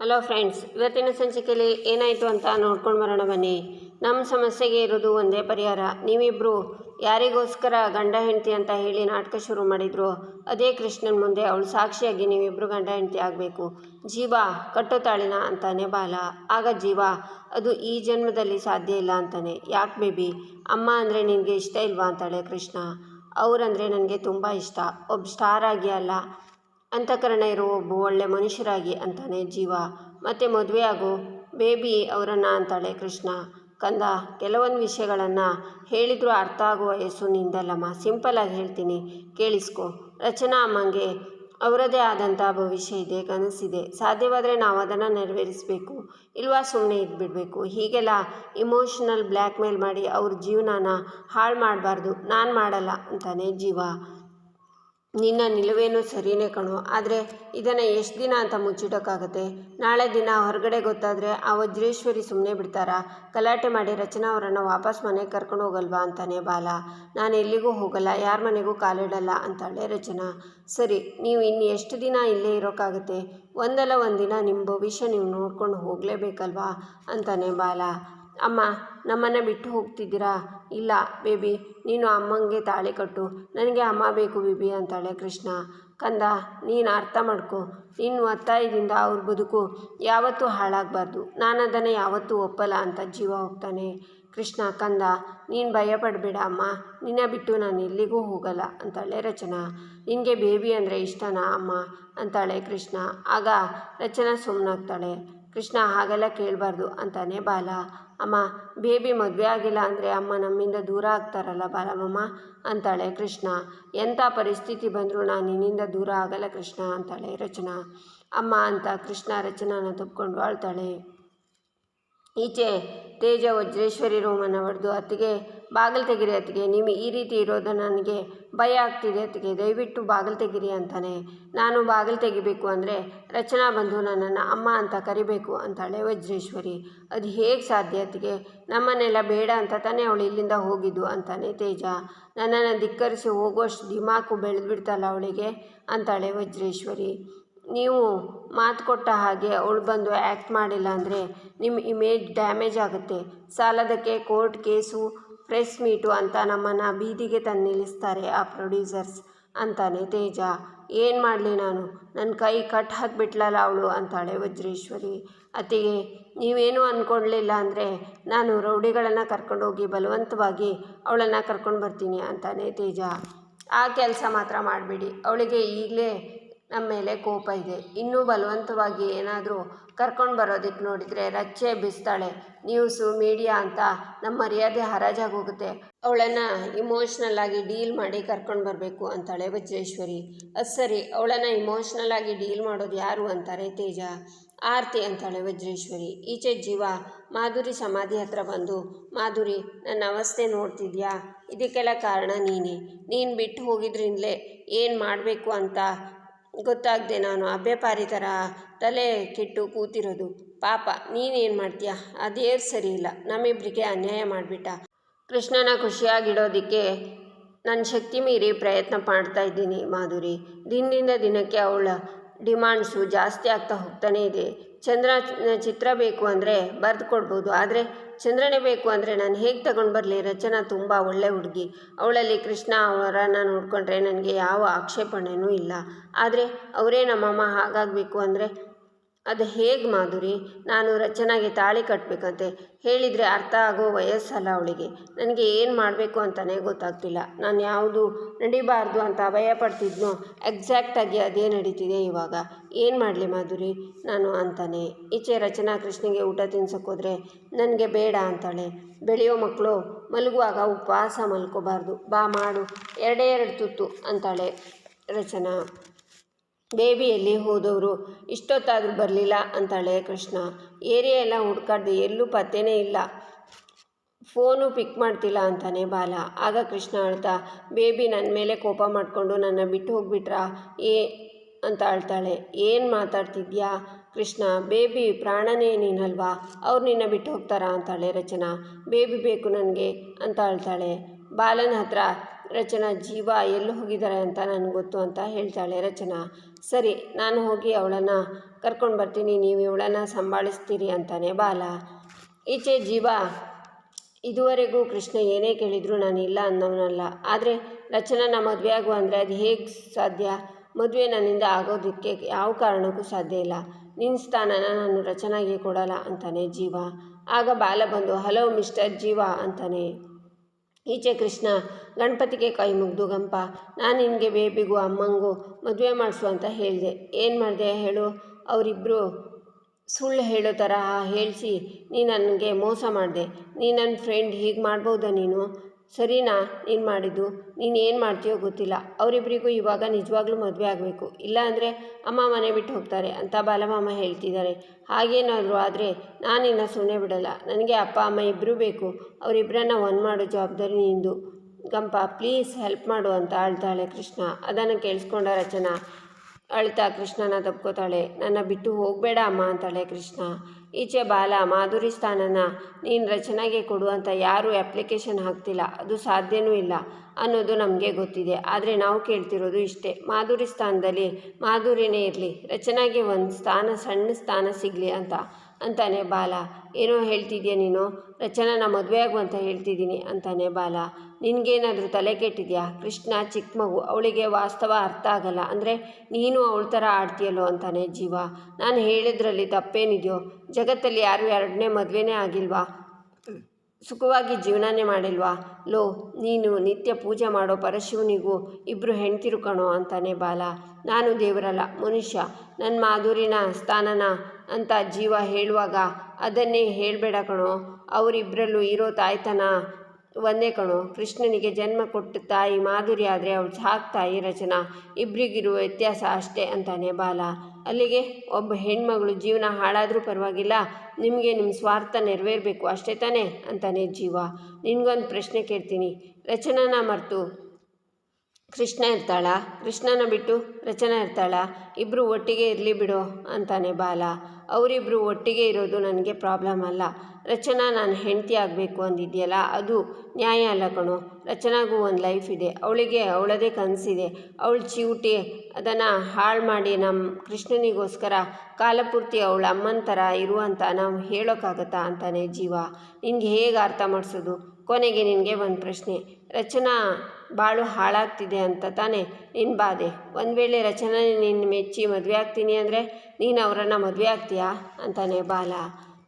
Hello friends, ಇವತ್ತಿನ ಸಂಚಿಕೆಯಲ್ಲಿ ಏನಾಯಿತು ಅಂತ ನೋಡ್ಕೊಂಡು ಬರೋಣ ಬನ್ನಿ. ನಮ್ಮ ಸಮಸ್ಯೆಗೆ ಇರೋದು ಒಂದೇ ಪರಿಹಾರ. ನೀವಿಬ್ಬರು ಯಾರಿಗೋಸ್ಕರ ಗಂಡ ಹೆಂಡತಿ ಅಂತ ಹೇಳಿ ನಾಟಕ ಶುರು ಮಾಡಿದ್ರು, ಅದೇ ಕೃಷ್ಣನ ಮುಂದೆ ಅವಳು ಸಾಕ್ಷಿಯಾಗಿ ನೀವಿಬ್ಬರು ಗಂಡ ಹೆಂಡತಿ ಆಗಬೇಕು. ಜೀವ ಕಟ್ಟೋ ತಾಳಿನ ಅಂತಾನೆ ಬಾಲ. ಆಗ ಜೀವ, ಅದು ಈ ಜನ್ಮದಲ್ಲಿ ಸಾಧ್ಯ ಇಲ್ಲ ಅಂತಾನೆ. ಯಾಕೆ ಬೇಬಿ? ಅಮ್ಮ ಅಂದರೆ ನಿನಗೆ ಇಷ್ಟ ಇಲ್ವಾ ಅಂತಾಳೆ ಕೃಷ್ಣ. ಅವರಂದರೆ ನನಗೆ ತುಂಬ ಇಷ್ಟ. ಒಬ್ಬ ಸ್ಟಾರ್ ಆಗಿ ಅಲ್ಲ. ಅಂತಃಕರಣ ಇರೋ ಒಬ್ಬ ಒಳ್ಳೆ ಮನುಷ್ಯರಾಗಿ ಅಂತಾನೆ ಜೀವ. ಮತ್ತು ಮದುವೆ ಆಗು ಬೇಬಿ ಅವರನ್ನು ಅಂತಾಳೆ ಕೃಷ್ಣ. ಕಂದ, ಕೆಲವೊಂದು ವಿಷಯಗಳನ್ನು ಹೇಳಿದರೂ ಅರ್ಥ ಆಗುವ ಯಸ್ಸು ನಿಂದಲ್ಲಮ್ಮ. ಸಿಂಪಲಾಗಿ ಹೇಳ್ತೀನಿ. ಕೇಳಿಸ್ಕೊ. ರಚನಾ ಅಮ್ಮಂಗೆ ಅವರದೇ ಆದಂಥ ಭವಿಷ್ಯ ಇದೆ, ಕನಸಿದೆ. ಸಾಧ್ಯವಾದರೆ ನಾವು ಅದನ್ನು ನೆರವೇರಿಸಬೇಕು. ಇಲ್ವಾ ಸುಮ್ಮನೆ ಇದ್ಬಿಡಬೇಕು. ಹೀಗೆಲ್ಲ ಇಮೋಷನಲ್ ಬ್ಲ್ಯಾಕ್ ಮೇಲ್ ಮಾಡಿ ಅವ್ರ ಜೀವನಾನ ಹಾಳು ಮಾಡಬಾರ್ದು. ನಾನು ಮಾಡಲ್ಲ ಅಂತಾನೆ ಜೀವ. ನಿನ್ನ ನಿಲುವೇನು ಸರಿಯೇ ಕಣೋ. ಆದರೆ ಇದನ್ನು ಎಷ್ಟು ದಿನ ಅಂತ ಮುಚ್ಚಿಡೋಕ್ಕಾಗತ್ತೆ? ನಾಳೆ ದಿನ ಹೊರಗಡೆ ಗೊತ್ತಾದರೆ ಆ ವಜ್ರೇಶ್ವರಿ ಸುಮ್ಮನೆ ಬಿಡ್ತಾರಾ? ಗಲಾಟೆ ಮಾಡಿ ರಚನಾ ಅವರನ್ನು ವಾಪಸ್ ಮನೆಗೆ ಕರ್ಕೊಂಡು ಹೋಗಲ್ವಾ ಅಂತಾನೆ ಬಾಲ. ನಾನು ಎಲ್ಲಿಗೂ ಹೋಗಲ್ಲ, ಯಾರ ಮನೆಗೂ ಕಾಲಿಡಲ್ಲ ಅಂತಾಳೆ ರಚನಾ. ಸರಿ, ನೀವು ಇನ್ನು ಎಷ್ಟು ದಿನ ಇಲ್ಲೇ ಇರೋಕ್ಕಾಗತ್ತೆ? ಒಂದಲ್ಲ ಒಂದಿನ ನಿಮ್ಮ ಭವಿಷ್ಯ ನೀವು ನೋಡ್ಕೊಂಡು ಹೋಗಲೇಬೇಕಲ್ವಾ? ಅಂತಾನೆ ಬಾಲ. ಅಮ್ಮ, ನಮ್ಮನ್ನು ಬಿಟ್ಟು ಹೋಗ್ತಿದ್ದೀರಾ? ಇಲ್ಲ, ಬೇಬಿ, ನೀನು ಅಮ್ಮಂಗೆ ತಾಳಿ ಕಟ್ಟು. ನನಗೆ ಅಮ್ಮ ಬೇಕು ಬೇಬಿ ಅಂತಾಳೆ ಕೃಷ್ಣ. ಕಂದ, ನೀನು ಅರ್ಥ ಮಾಡ್ಕೊ. ನಿನ್ನ ಒತ್ತಾಯದಿಂದ ಅವ್ರ ಬದುಕು ಯಾವತ್ತೂ ಹಾಳಾಗಬಾರ್ದು. ನಾನು ಅದನ್ನು ಯಾವತ್ತೂ ಒಪ್ಪಲ್ಲ ಅಂತ ಜೀವ ಹೋಗ್ತಾನೆ. ಕೃಷ್ಣ, ಕಂದ, ನೀನು ಭಯಪಡಬೇಡ ಅಮ್ಮ. ನಿನ್ನ ಬಿಟ್ಟು ನಾನು ಎಲ್ಲಿಗೂ ಹೋಗಲ್ಲ ಅಂತಾಳೆ ರಚನಾ. ನಿನಗೆ ಬೇಬಿ ಅಂದರೆ ಇಷ್ಟನಾ ಅಮ್ಮ? ಅಂತಾಳೆ ಕೃಷ್ಣ. ಆಗ ರಚನಾ ಸುಮ್ಮನಾಗ್ತಾಳೆ ಕೃಷ್ಣ, ಹಾಗೆಲ್ಲ ಕೇಳಬಾರ್ದು ಅಂತಾನೆ ಬಾಲ. ಅಮ್ಮ, ಬೇಬಿ ಮದುವೆ ಆಗಿಲ್ಲ ಅಂದರೆ ಅಮ್ಮ ನಮ್ಮಿಂದ ದೂರ ಆಗ್ತಾರಲ್ಲ ಬಾಲಮ್ಮ ಅಂತಾಳೆ ಕೃಷ್ಣ. ಎಂಥ ಪರಿಸ್ಥಿತಿ ಬಂದರೂ ನಾನು ನಿನ್ನಿಂದ ದೂರ ಆಗಲ್ಲ ಕೃಷ್ಣ ಅಂತಾಳೆ ರಚನಾ. ಅಮ್ಮ ಅಂತ ಕೃಷ್ಣ ರಚನಾನ ತುಪ್ಕೊಂಡು ಆಳ್ತಾಳೆ ಈಚೆ ತೇಜ ವಜ್ರೇಶ್ವರಿ ರೂಮನ್ನು ಹೊಡೆದು ಅತ್ತಿಗೆ, ಬಾಗಿಲು ತೆಗಿರಿ ಅತ್ತಿಗೆ ನಿಮಗೆ ಈ ರೀತಿ ಇರೋದು ನನಗೆ ಭಯ ಆಗ್ತಿದೆ ಅತ್ತಿಗೆ. ದಯವಿಟ್ಟು ಬಾಗಿಲು ತೆಗಿರಿ ಅಂತಾನೆ. ನಾನು ಬಾಗಿಲು ತೆಗಿಬೇಕು ಅಂದರೆ ರಚನಾ ಬಂದು ನನ್ನನ್ನು ಅಮ್ಮ ಅಂತ ಕರಿಬೇಕು ಅಂತಾಳೆ ವಜ್ರೇಶ್ವರಿ. ಅದು ಹೇಗೆ ಸಾಧ್ಯ ಅತ್ತಿಗೆ? ನಮ್ಮನ್ನೆಲ್ಲ ಬೇಡ ಅಂತ ತಾನೇ ಅವಳು ಇಲ್ಲಿಂದ ಹೋಗಿದ್ದು ಅಂತಾನೆ ತೇಜ. ನನ್ನನ್ನು ಧಿಕ್ಕರಿಸಿ ಹೋಗುವಷ್ಟು ದಿಮಾಕು ಬೆಳೆದು ಬಿಡ್ತಲ್ಲ ಅವಳಿಗೆ ಅಂತಾಳೆ ವಜ್ರೇಶ್ವರಿ. ನೀವು ಮಾತು ಕೊಟ್ಟ ಹಾಗೆ ಅವಳು ಬಂದು ಆ್ಯಕ್ಟ್ ಮಾಡಿಲ್ಲ ಅಂದರೆ ನಿಮ್ಮ ಇಮೇಜ್ ಡ್ಯಾಮೇಜ್ ಆಗುತ್ತೆ. ಸಾಲದಕ್ಕೆ ಕೋರ್ಟ್ ಕೇಸು ಪ್ರೆಸ್ ಮೀಟು ಅಂತ ನಮ್ಮನ್ನು ಬೀದಿಗೆ ತಂದು ನಿಲ್ಲಿಸ್ತಾರೆ ಆ ಪ್ರೊಡ್ಯೂಸರ್ಸ್ ಅಂತಾನೆ ತೇಜ. ಏನು ಮಾಡಲಿ ನಾನು? ನನ್ನ ಕೈ ಕಟ್ ಹಾಕಿಬಿಟ್ಲಲ್ಲ ಅವಳು ಅಂತಾಳೆ ವಜ್ರೇಶ್ವರಿ. ಅತಿಗೆ ನೀವೇನು ಅಂದ್ಕೊಳ್ಲಿಲ್ಲ ಅಂದರೆ ನಾನು ರೌಡಿಗಳನ್ನು ಕರ್ಕೊಂಡೋಗಿ ಬಲವಂತವಾಗಿ ಅವಳನ್ನು ಕರ್ಕೊಂಡು ಬರ್ತೀನಿ ಅಂತಾನೆ ತೇಜ. ಆ ಕೆಲಸ ಮಾತ್ರ ಮಾಡಬೇಡಿ. ಅವಳಿಗೆ ಈಗಲೇ ನಮ್ಮ ಮೇಲೆ ಕೋಪ ಇದೆ. ಇನ್ನೂ ಬಲವಂತವಾಗಿ ಏನಾದರೂ ಕರ್ಕೊಂಡು ಬರೋದಕ್ಕೆ ನೋಡಿದರೆ ರಚ್ಚೆ ಬಿಸ್ತಾಳೆ. ನ್ಯೂಸು ಮೀಡಿಯಾ ಅಂತ ನಮ್ಮ ಮರ್ಯಾದೆ ಹರಾಜಾಗೋಗುತ್ತೆ ಅವಳನ್ನು ಇಮೋಷ್ನಲ್ ಆಗಿ ಡೀಲ್ ಮಾಡಿ ಕರ್ಕೊಂಡು ಬರಬೇಕು, ಅಂತಾಳೆ ವಜ್ರೇಶ್ವರಿ. ಅದು ಸರಿ, ಅವಳನ್ನು ಇಮೋಷ್ನಲ್ ಆಗಿ ಡೀಲ್ ಮಾಡೋದು ಯಾರು? ಅಂತಾರೆ ತೇಜ. ಆರ್ತಿ, ಅಂತಾಳೆ ವಜ್ರೇಶ್ವರಿ. ಈಚೆ ಜೀವ, ಮಾಧುರಿ ಸಮಾಧಿ ಹತ್ರ ಬಂದು, ಮಾಧುರಿ ನನ್ನ ಅವಸ್ಥೆ ನೋಡ್ತಿದ್ಯಾ? ಇದಕ್ಕೆಲ್ಲ ಕಾರಣ ನೀನೇ. ನೀನು ಬಿಟ್ಟು ಹೋಗಿದ್ರಿಂದಲೇ ಏನು ಮಾಡಬೇಕು ಅಂತ ಗೊತ್ತಾಗದೆ ನಾನು ಅಭ್ಯಪಾರಿ ಥರ ತಲೆ ಕೆಟ್ಟು ಕೂತಿರೋದು. ಪಾಪ, ನೀನೇನು ಮಾಡ್ತೀಯ? ಅದೇ ಸರಿ ಇಲ್ಲ. ನಮ್ಮಿಬ್ಬರಿಗೆ ಅನ್ಯಾಯ ಮಾಡಿಬಿಟ್ಟ. ಕೃಷ್ಣನ ಖುಷಿಯಾಗಿಡೋದಕ್ಕೆ ನನ್ನ ಶಕ್ತಿ ಮೀರಿ ಪ್ರಯತ್ನ ಮಾಡ್ತಾ ಇದ್ದೀನಿ ಮಾಧುರಿ. ದಿನದಿಂದ ದಿನಕ್ಕೆ ಅವಳ ಡಿಮಾಂಡ್ಸು ಜಾಸ್ತಿ ಆಗ್ತಾ ಹೋಗ್ತಾನೇ ಇದೆ. ಚಂದ್ರ ಚಿತ್ರ ಬೇಕು ಅಂದರೆ ಬರೆದು ಕೊಡ್ಬೋದು. ಆದರೆ ಚಂದ್ರನೇ ಬೇಕು ಅಂದರೆ ನಾನು ಹೇಗೆ ತಗೊಂಡು ಬರಲಿ? ರಚನಾ ತುಂಬ ಒಳ್ಳೆ ಹುಡುಗಿ. ಅವಳಲ್ಲಿ ಕೃಷ್ಣ ಅವರನ್ನು ನೋಡಿಕೊಂಡ್ರೆ ನನಗೆ ಯಾವ ಆಕ್ಷೇಪಣೆಯೂ ಇಲ್ಲ. ಆದರೆ ಅವರೇ ನಮ್ಮಮ್ಮ ಹಾಗಾಗಬೇಕು ಅಂದರೆ ಅದು ಹೇಗೆ ಮಾಧುರಿ? ನಾನು ರಚನಾಗೆ ತಾಳಿ ಕಟ್ಟಬೇಕಂತೆ ಹೇಳಿದರೆ ಅರ್ಥ ಆಗೋ ವಯಸ್ಸಲ್ಲ ಅವಳಿಗೆ. ನನಗೆ ಏನು ಮಾಡಬೇಕು ಅಂತಲೇ ಗೊತ್ತಾಗ್ತಿಲ್ಲ. ನಾನು ಯಾವುದು ನಡಿಬಾರ್ದು ಅಂತ ಭಯ ಪಡ್ತಿದ್ನೋ ಎಕ್ಸಾಕ್ಟಾಗಿ ಅದೇ ನಡೀತಿದೆ ಇವಾಗ. ಏನು ಮಾಡಲಿ ಮಾಧುರಿ? ನಾನು ಅಂತಾನೆ. ಈಚೆ ರಚನಾ ಕೃಷ್ಣಗೆ ಊಟ ತಿನ್ಸೋಕ್ಕೋದ್ರೆ ನನಗೆ ಬೇಡ ಅಂತಾಳೆ. ಬೆಳೆಯೋ ಮಕ್ಕಳು ಮಲಗುವಾಗ ಉಪವಾಸ ಮಲ್ಕೋಬಾರ್ದು. ಬಾ ಮಾಡು. ಎರಡೇ ಎರಡು ತುತ್ತು ಅಂತಾಳೆ ರಚನಾ. ಬೇಬಿಯಲ್ಲಿ ಹೋದವರು, ಇಷ್ಟೊತ್ತಾದರೂ ಬರಲಿಲ್ಲ ಅಂತಾಳೆ ಕೃಷ್ಣ. ಏರಿಯಾ ಎಲ್ಲ ಹುಡ್ಕಾಡ್ದು ಎಲ್ಲೂ ಪತ್ತೆನೇ ಇಲ್ಲ. ಫೋನು ಪಿಕ್ ಮಾಡ್ತಿಲ್ಲ ಅಂತಾನೆ ಬಾಲ. ಆಗ ಕೃಷ್ಣ ಅಳ್ತಾ, ಬೇಬಿ ನನ್ನ ಮೇಲೆ ಕೋಪ ಮಾಡಿಕೊಂಡು ನನ್ನ ಬಿಟ್ಟು ಹೋಗ್ಬಿಟ್ರಾ? ಏ ಅಂತ ಅಳ್ತಾಳೆ. ಏನು ಮಾತಾಡ್ತಿದ್ಯಾ ಕೃಷ್ಣ? ಬೇಬಿ ಪ್ರಾಣನೇ ನೀನಲ್ವಾ? ಅವ್ರು ನಿನ್ನ ಬಿಟ್ಟು ಹೋಗ್ತಾರಾ? ಅಂತಾಳೆ ರಚನಾ. ಬೇಬಿ ಬೇಕು ನನಗೆ ಅಂತ ಅಳ್ತಾಳೆ. ಬಾಲನ ಹತ್ರ ರಚನಾ ಜೀವ ಎಲ್ಲಿ ಹೋಗಿದ್ದಾರೆ ಅಂತ ನನಗೆ ಗೊತ್ತು ಅಂತ ಹೇಳ್ತಾಳೆ ರಚನಾ. ಸರಿ, ನಾನು ಹೋಗಿ ಅವಳನ್ನು ಕರ್ಕೊಂಡು ಬರ್ತೀನಿ, ನೀವು ಇವಳನ್ನು ಸಂಭಾಳಿಸ್ತೀರಿ ಅಂತಾನೆ ಬಾಲ. ಈಚೆ ಜೀವ, ಇದುವರೆಗೂ ಕೃಷ್ಣ ಏನೇ ಕೇಳಿದರೂ ನಾನು ಇಲ್ಲ ಅನ್ನೋನಲ್ಲ. ಆದರೆ ರಚನನ ಮದುವೆ ಆಗುವ ಅಂದರೆ ಅದು ಹೇಗೆ ಸಾಧ್ಯ? ಮದುವೆ ನನ್ನಿಂದ ಆಗೋದಕ್ಕೆ ಯಾವ ಕಾರಣಕ್ಕೂ ಸಾಧ್ಯ ಇಲ್ಲ. ನಿನ್ನ ಸ್ಥಾನನ ನಾನು ರಚನಾಗೆ ಕೊಡಲ್ಲ ಅಂತಾನೆ ಜೀವ. ಆಗ ಬಾಲ ಬಂದು, ಹಲೋ ಮಿಸ್ಟರ್ ಜೀವ ಅಂತಾನೆ. ಈಚೆ ಕೃಷ್ಣ, ಗಣಪತಿಗೆ ಕೈ ಮುಗ್ದು, ಗಂಪ, ನಾನು ನಿನಗೆ ಬೇಬಿಗೂ ಅಮ್ಮಂಗೂ ಮದುವೆ ಮಾಡಿಸು ಅಂತ ಹೇಳಿದೆ. ಏನು ಮಾಡಿದೆ ಹೇಳು? ಅವರಿಬ್ಬರು ಸುಳ್ಳು ಹೇಳೋ ಥರ ಹೇಳಿಸಿ ನೀ ನನಗೆ ಮೋಸ ಮಾಡಿದೆ. ನೀ ನನ್ನ ಫ್ರೆಂಡ್ ಹೀಗೆ ಮಾಡ್ಬೋದಾ ನೀನು? ಸರಿನಾ ನೀನು ಮಾಡಿದ್ದು? ನೀನು ಏನು ಮಾಡ್ತೀಯೋ ಗೊತ್ತಿಲ್ಲ. ಅವರಿಬ್ಬರಿಗೂ ಇವಾಗ ನಿಜವಾಗ್ಲೂ ಮದುವೆ ಆಗಬೇಕು. ಇಲ್ಲ ಅಂದರೆ ಅಮ್ಮ ಮನೆ ಬಿಟ್ಟು ಹೋಗ್ತಾರೆ ಅಂತ ಬಾಲಮಾಮ ಹೇಳ್ತಿದ್ದಾರೆ. ಹಾಗೇನಾದರೂ ಆದರೆ ನಾನಿನ್ನ ಸುಮ್ಮನೆ ಬಿಡಲ್ಲ. ನನಗೆ ಅಪ್ಪ, ಅಮ್ಮ ಇಬ್ಬರೂ ಬೇಕು. ಅವರಿಬ್ಬರನ್ನ ಒಂದು ಮಾಡೋ ಜವಾಬ್ದಾರಿ ನಿಂದು. ಗಂಪ, ಪ್ಲೀಸ್ ಹೆಲ್ಪ್ ಮಾಡು ಅಂತ ಅಳ್ತಾಳೆ ಕೃಷ್ಣ. ಅದನ್ನು ಕೇಳಿಸ್ಕೊಂಡ ರಚನಾ. ಅಳ್ತಾ ಕೃಷ್ಣನ ತಪ್ಕೋತಾಳೆ. ನನ್ನ ಬಿಟ್ಟು ಹೋಗಬೇಡ ಅಮ್ಮ ಅಂತಾಳೆ ಕೃಷ್ಣ. ಈಚೆ ಬಾಲ ಮಾಧುರಿ ಸ್ಥಾನನ ನೀನು ರಚನೆಗೆ ಕೊಡುವಂಥ ಯಾರೂ ಅಪ್ಲಿಕೇಶನ್ ಹಾಕ್ತಿಲ್ಲ. ಅದು ಸಾಧ್ಯನೂ ಇಲ್ಲ ಅನ್ನೋದು ನಮಗೆ ಗೊತ್ತಿದೆ. ಆದರೆ ನಾವು ಕೇಳ್ತಿರೋದು ಇಷ್ಟೇ. ಮಾಧುರಿ ಸ್ಥಾನದಲ್ಲಿ ಮಾಧುರಿನೇ ಇರಲಿ. ರಚನೆಗೆ ಒಂದು ಸ್ಥಾನ, ಸಣ್ಣ ಸ್ಥಾನ ಸಿಗಲಿ ಅಂತ. ಅಂತಾನೆ ಬಾಲ. ಏನೋ ಹೇಳ್ತಿದ್ಯಾ ನೀನು? ರಚನನ ಮದುವೆ ಆಗು ಅಂತ ಹೇಳ್ತಿದ್ದೀನಿ ಅಂತಾನೆ ಬಾಲ. ನಿನಗೇನಾದರೂ ತಲೆ ಕೆಟ್ಟಿದ್ಯಾ? ಕೃಷ್ಣ ಚಿಕ್ಕ ಮಗು, ಅವಳಿಗೆ ವಾಸ್ತವ ಅರ್ಥ ಆಗಲ್ಲ. ಅಂದರೆ ನೀನು ಅವಳ ಥರ ಆಡ್ತೀಯಲ್ಲೋ ಅಂತಾನೆ ಜೀವ. ನಾನು ಹೇಳಿದ್ರಲ್ಲಿ ತಪ್ಪೇನಿದೆಯೋ? ಜಗತ್ತಲ್ಲಿ ಯಾರು ಎರಡನೇ ಮದುವೆನೇ ಆಗಿಲ್ವಾ? ಸುಖವಾಗಿ ಜೀವನನೇ ಮಾಡಿಲ್ವಾ? ಲೋ, ನೀನು ನಿತ್ಯ ಪೂಜೆ ಮಾಡೋ ಪರಶಿವನಿಗೂ ಇಬ್ಬರು ಹೆಣ್ತಿರು ಕಣೋ ಅಂತಾನೆ ಬಾಲ. ನಾನು ದೇವರಲ್ಲ, ಮನುಷ್ಯ. ನನ್ನ ಮಾಧುರಿನ ಸ್ಥಾನನ ಅಂತ ಜೀವ ಹೇಳುವಾಗ ಅದನ್ನೇ ಹೇಳಬೇಡ ಕಣೋ. ಅವರಿಬ್ಬರಲ್ಲೂ ಇರೋ ತಾಯ್ತನ ಒಂದೇ ಕಣೋ. ಕೃಷ್ಣನಿಗೆ ಜನ್ಮ ಕೊಟ್ಟ ತಾಯಿ ಮಾಧುರಿ ಆದರೆ ಅವಳು ಸಾಕು ತಾಯಿ ರಚನಾ. ಇಬ್ಬರಿಗಿರುವ ವ್ಯತ್ಯಾಸ ಅಷ್ಟೇ ಅಂತಾನೆ ಬಾಲ. ಅಲ್ಲಿಗೆ ಒಬ್ಬ ಹೆಣ್ಮಗಳು, ಜೀವನ ಹಾಳಾದರೂ ಪರವಾಗಿಲ್ಲ, ನಿಮಗೆ ನಿಮ್ಮ ಸ್ವಾರ್ಥ ನೆರವೇರಬೇಕು ಅಷ್ಟೇ ತಾನೇ ಅಂತಾನೆ ಜೀವ. ನಿನಗೊಂದು ಪ್ರಶ್ನೆ ಕೇಳ್ತೀನಿ. ರಚನಾನ ಮರೆತು ಕೃಷ್ಣ ಇರ್ತಾಳ, ಕೃಷ್ಣನ ಬಿಟ್ಟು ರಚನಾ ಇರ್ತಾಳ ಇಬ್ಬರು ಒಟ್ಟಿಗೆ ಇರಲಿ ಬಿಡು ಅಂತಾನೆ ಬಾಲ. ಅವರಿಬ್ಬರು ಒಟ್ಟಿಗೆ ಇರೋದು ನನಗೆ ಪ್ರಾಬ್ಲಮ್ ಅಲ್ಲ. ರಚನಾ ನಾನು ಹೆಂಡತಿ ಆಗಬೇಕು ಅಂದಿದೆಯಲ್ಲ, ಅದು ನ್ಯಾಯ ಅಲ್ಲ ಕಣೋ. ರಚನಾಗೂ ಒಂದು ಲೈಫ್ ಇದೆ. ಅವಳಿಗೆ ಅವಳದೇ ಕನಸಿದೆ. ಅವಳ ಚಿವುಟಿ ಅದನ್ನು ಹಾಳು ಮಾಡಿ ನಮ್ಮ ಕೃಷ್ಣನಿಗೋಸ್ಕರ ಕಾಲಪೂರ್ತಿ ಅವಳ ಅಮ್ಮನ ಥರ ಇರುವಂಥ ನಾವು ಹೇಳೋಕ್ಕಾಗತ್ತಾ ಅಂತಾನೆ ಜೀವ. ನಿನಗೆ ಹೇಗೆ ಅರ್ಥ ಮಾಡಿಸೋದು? ಕೊನೆಗೆ ನಿನಗೆ ಒಂದು ಪ್ರಶ್ನೆ. ರಚನಾ ಬಾಳು ಹಾಳಾಗ್ತಿದೆ ಅಂತ ತಾನೆ? ನಿನ್ನ ಬಾಧೆ. ಒಂದು ವೇಳೆ ರಚನಾ ನಿನ್ನ ಮೆಚ್ಚಿ ಮದುವೆ ಆಗ್ತೀನಿ ಅಂದರೆ ನೀನು ಅವರನ್ನು ಮದುವೆ ಆಗ್ತೀಯಾ? ಅಂತಾನೆ ಬಾಲ.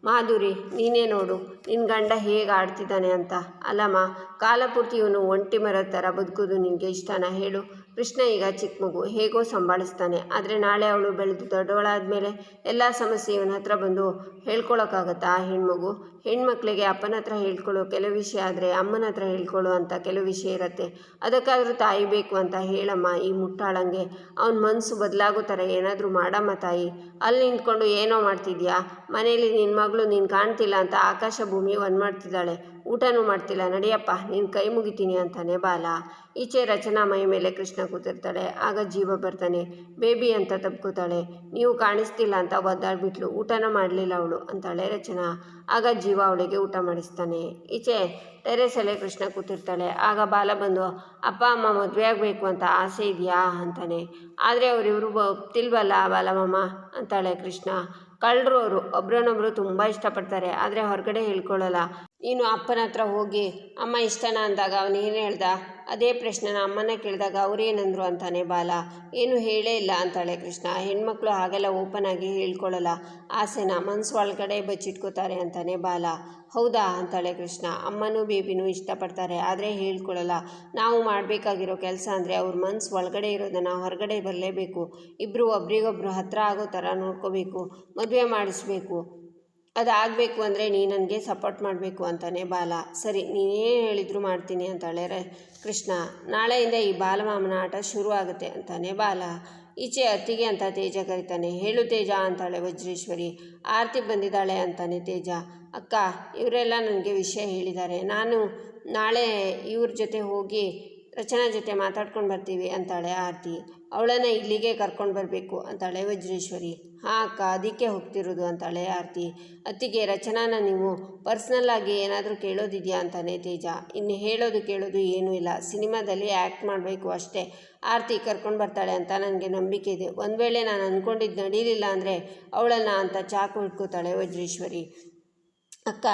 ಮಾಧುರಿ, ನೀನೇ ನೋಡು ನಿನ್ನ ಗಂಡ ಹೇಗೆ ಆಡ್ತಿದ್ದಾನೆ ಅಂತ. ಅಲ್ಲಮ್ಮ, ಕಾಲಪೂರ್ತಿ ಇವನು ಒಂಟಿ ಮರದ ಥರ ಬದುಕೋದು ನಿನಗೆ ಇಷ್ಟನ? ಹೇಳು. ಕೃಷ್ಣ ಈಗ ಚಿಕ್ಕ ಮಗು, ಹೇಗೋ ಸಂಭಾಳಿಸ್ತಾನೆ. ಆದರೆ ನಾಳೆ ಅವಳು ಬೆಳೆದು ದೊಡ್ಡವಳಾದ ಮೇಲೆ ಎಲ್ಲ ಸಮಸ್ಯೆ ಇವನ ಹತ್ರ ಬಂದು ಹೇಳ್ಕೊಳೋಕ್ಕಾಗತ್ತಾ ಆ ಹೆಣ್ಮಗು? ಹೆಣ್ಮಕ್ಳಿಗೆ ಅಪ್ಪನ ಹತ್ರ ಹೇಳ್ಕೊಳ್ಳೋ ಕೆಲವು ವಿಷಯ ಆದರೆ ಅಮ್ಮನ ಹತ್ರ ಹೇಳ್ಕೊಳ್ಳೋ ಅಂತ ಕೆಲವು ವಿಷಯ ಇರುತ್ತೆ. ಅದಕ್ಕಾದರೂ ತಾಯಿ ಬೇಕು ಅಂತ ಹೇಳಮ್ಮ ಈ ಮುಟ್ಟಾಳಂಗೆ. ಅವನ ಮನಸ್ಸು ಬದಲಾಗೋ ಥರ ಏನಾದರೂ ಮಾಡಮ್ಮ ತಾಯಿ. ಅಲ್ಲಿ ನಿಂತ್ಕೊಂಡು ಏನೋ ಮಾಡ್ತಿದ್ಯಾ? ಮನೇಲಿ ನಿನ್ನ ಮಗಳು ನೀನು ಕಾಣ್ತಿಲ್ಲ ಅಂತ ಆಕಾಶ ಭೂಮಿ ಒಂದು ಮಾಡ್ತಿದ್ದಾಳೆ. ಊಟನೂ ಮಾಡ್ತಿಲ್ಲ. ನಡಿಯಪ್ಪ, ನೀನು ಕೈ ಮುಗಿತೀನಿ ಅಂತಾನೆ ಬಾಲ. ಈಚೆ ರಚನಾ ಮೈ ಮೇಲೆ ಕೃಷ್ಣ ಕೂತಿರ್ತಾಳೆ. ಆಗ ಜೀವ ಬರ್ತಾನೆ. ಬೇಬಿ ಅಂತ ತಬ್ಕೋತಾಳೆ. ನೀವು ಕಾಣಿಸ್ತಿಲ್ಲ ಅಂತ ಒದ್ದಾಡ್ಬಿಟ್ಲು ಊಟನ ಮಾಡಲಿಲ್ಲ ಅವಳು ಅಂತಾಳೆ ರಚನಾ. ಆಗ ಜೀವ ಅವಳಿಗೆ ಊಟ ಮಾಡಿಸ್ತಾನೆ. ಈಚೆ ಟೆರೆಸಲ್ಲೇ ಕೃಷ್ಣ ಕೂತಿರ್ತಾಳೆ. ಆಗ ಬಾಲ ಬಂದು, ಅಪ್ಪ, ಅಮ್ಮ, ಮದುವೆ ಆಗಬೇಕು ಅಂತ ಆಸೆ ಇದೆಯಾ? ಅಂತಾನೆ. ಆದರೆ ಅವರಿವರು ಒಪ್ತಿಲ್ವಲ್ಲ ಬಾಲಮಮ್ಮ ಅಂತಾಳೆ ಕೃಷ್ಣ. ಕಳ್ಳರು ಅವರು ತುಂಬಾ ತುಂಬ ಇಷ್ಟಪಡ್ತಾರೆ. ಆದರೆ ಹೊರಗಡೆ ಹೇಳ್ಕೊಳ್ಳಲ್ಲ ನೀನು ಅಪ್ಪನ ಹತ್ರ ಹೋಗಿ, ಅಮ್ಮ ಇಷ್ಟನಾ? ಅಂದಾಗ ಅವನು, ಏನು ಹೇಳ್ದ? ಅದೇ ಪ್ರಶ್ನೆನ ಅಮ್ಮನ ಕೇಳಿದಾಗ ಅವ್ರೇನಂದ್ರು ಅಂತಾನೆ ಬಾಲ. ಏನು ಹೇಳೇ ಇಲ್ಲ, ಅಂತಾಳೆ ಕೃಷ್ಣ. ಹೆಣ್ಮಕ್ಳು ಹಾಗೆಲ್ಲ ಓಪನ್ ಆಗಿ ಹೇಳ್ಕೊಳ್ಳಲ್ಲ ಆಸೆನ ಮನಸ್ಸು ಒಳಗಡೆ ಬಚ್ಚಿಟ್ಕೋತಾರೆ ಅಂತಾನೆ ಬಾಲ. ಹೌದಾ? ಅಂತಾಳೆ ಕೃಷ್ಣ. ಅಮ್ಮನೂ ಬೇಬಿನೂ ಇಷ್ಟಪಡ್ತಾರೆ, ಆದರೆ ಹೇಳ್ಕೊಳ್ಳಲ್ಲ ನಾವು ಮಾಡಬೇಕಾಗಿರೋ ಕೆಲಸ ಅಂದರೆ ಅವ್ರ ಮನಸ್ಸು ಒಳಗಡೆ ಇರೋದನ್ನು ಹೊರಗಡೆ ಬರಲೇಬೇಕು. ಇಬ್ಬರು ಒಬ್ರಿಗೊಬ್ರು ಹತ್ರ ಆಗೋ ಥರ ನೋಡ್ಕೋಬೇಕು. ಮದುವೆ ಮಾಡಿಸ್ಬೇಕು. ಅದಾಗಬೇಕು ಅಂದರೆ ನೀ ನನಗೆ ಸಪೋರ್ಟ್ ಮಾಡಬೇಕು ಅಂತಾನೆ ಬಾಲ. ಸರಿ, ನೀನೇ ಹೇಳಿದ್ರು ಮಾಡ್ತೀನಿ ಅಂತಾಳೆ ರ, ಕೃಷ್ಣ. ನಾಳೆಯಿಂದ ಈ ಬಾಲಮಾಮನ ಆಟ ಶುರು ಆಗುತ್ತೆ ಅಂತಾನೆ ಬಾಲ. ಈಚೆ ಅತ್ತಿಗೆ ಅಂತ ತೇಜ ಕರಿತಾನೆ. ಹೇಳು ತೇಜ ಅಂತಾಳೆ ವಜ್ರೇಶ್ವರಿ. ಆರತಿ ಬಂದಿದ್ದಾಳೆ ಅಂತಾನೆ ತೇಜ. ಅಕ್ಕ, ಇವರೆಲ್ಲ ನನಗೆ ವಿಷಯ ಹೇಳಿದ್ದಾರೆ. ನಾನು ನಾಳೆ ಇವ್ರ ಜೊತೆ ಹೋಗಿ ರಚನಾ ಜೊತೆ ಮಾತಾಡ್ಕೊಂಡು ಬರ್ತೀವಿ ಅಂತಾಳೆ ಆರತಿ. ಅವಳನ್ನು ಇಲ್ಲಿಗೆ ಕರ್ಕೊಂಡು ಬರಬೇಕು ಅಂತಾಳೆ ವಜ್ರೇಶ್ವರಿ. ಹಾಂ, ಅಕ್ಕ, ಅದಕ್ಕೆ ಹೋಗ್ತಿರೋದು ಅಂತಾಳೆ ಆರತಿ. ಅತ್ತಿಗೆ, ರಚನಾನ, ನೀವು ಪರ್ಸ್ನಲ್ಲಾಗಿ ಏನಾದರೂ ಕೇಳೋದಿದೆಯಾ ಅಂತಾನೆ ತೇಜ. ಇನ್ನು ಹೇಳೋದು ಕೇಳೋದು ಏನೂ ಇಲ್ಲ. ಸಿನಿಮಾದಲ್ಲಿ ಆ್ಯಕ್ಟ್ ಮಾಡಬೇಕು ಅಷ್ಟೇ. ಆರತಿ ಕರ್ಕೊಂಡು ಬರ್ತಾಳೆ ಅಂತ ನನಗೆ ನಂಬಿಕೆ ಇದೆ. ಒಂದು ವೇಳೆ ನಾನು ಅಂದ್ಕೊಂಡಿದ್ದು ನಡೀಲಿಲ್ಲ ಅಂದರೆ ಅವಳನ್ನು ಅಂತ ಚಾಕು ಇಟ್ಕೋತಾಳೆ ವಜ್ರೇಶ್ವರಿ. ಅಕ್ಕ,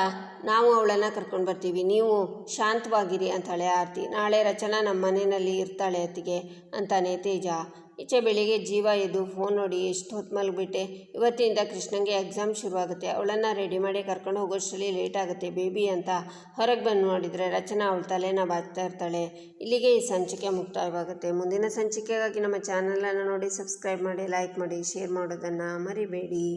ನಾವು ಅವಳನ್ನು ಕರ್ಕೊಂಡು ಬರ್ತೀವಿ. ನೀವು ಶಾಂತವಾಗಿರಿ ಅಂತಾಳೆ ಆರತಿ. ನಾಳೆ ರಚನಾ ನಮ್ಮ ಮನೆಯಲ್ಲಿ ಇರ್ತಾಳೆ ಅತ್ತಿಗೆ ಅಂತಾನೆ ತೇಜ. ಈಚೆ ಬೆಳಿಗ್ಗೆ ಜೀವ ಎದ್ದು ಫೋನ್ ನೋಡಿ ಎಷ್ಟು ಹೊತ್ತು ಮಲಗಿಬಿಟ್ಟೆ. ಇವತ್ತಿಂದ ಕೃಷ್ಣಂಗೆ ಎಕ್ಸಾಮ್ ಶುರುವಾಗುತ್ತೆ. ಅವಳನ್ನು ರೆಡಿ ಮಾಡಿ ಕರ್ಕೊಂಡು ಹೋಗೋಷ್ಟರಲ್ಲಿ ಲೇಟ್ ಆಗುತ್ತೆ ಬೇಬಿ ಅಂತ ಹೊರಗೆ ಬಂದು ನೋಡಿದರೆ ರಚನಾ ಅವಳ ತಲೆನ ಬಾಚ್ತಾ ಇರ್ತಾಳೆ. ಇಲ್ಲಿಗೆ ಈ ಸಂಚಿಕೆ ಮುಕ್ತಾಯವಾಗುತ್ತೆ. ಮುಂದಿನ ಸಂಚಿಕೆಗಾಗಿ ನಮ್ಮ ಚಾನಲನ್ನು ನೋಡಿ ಸಬ್ಸ್ಕ್ರೈಬ್ ಮಾಡಿ ಲೈಕ್ ಮಾಡಿ ಶೇರ್ ಮಾಡೋದನ್ನು ಮರಿಬೇಡಿ.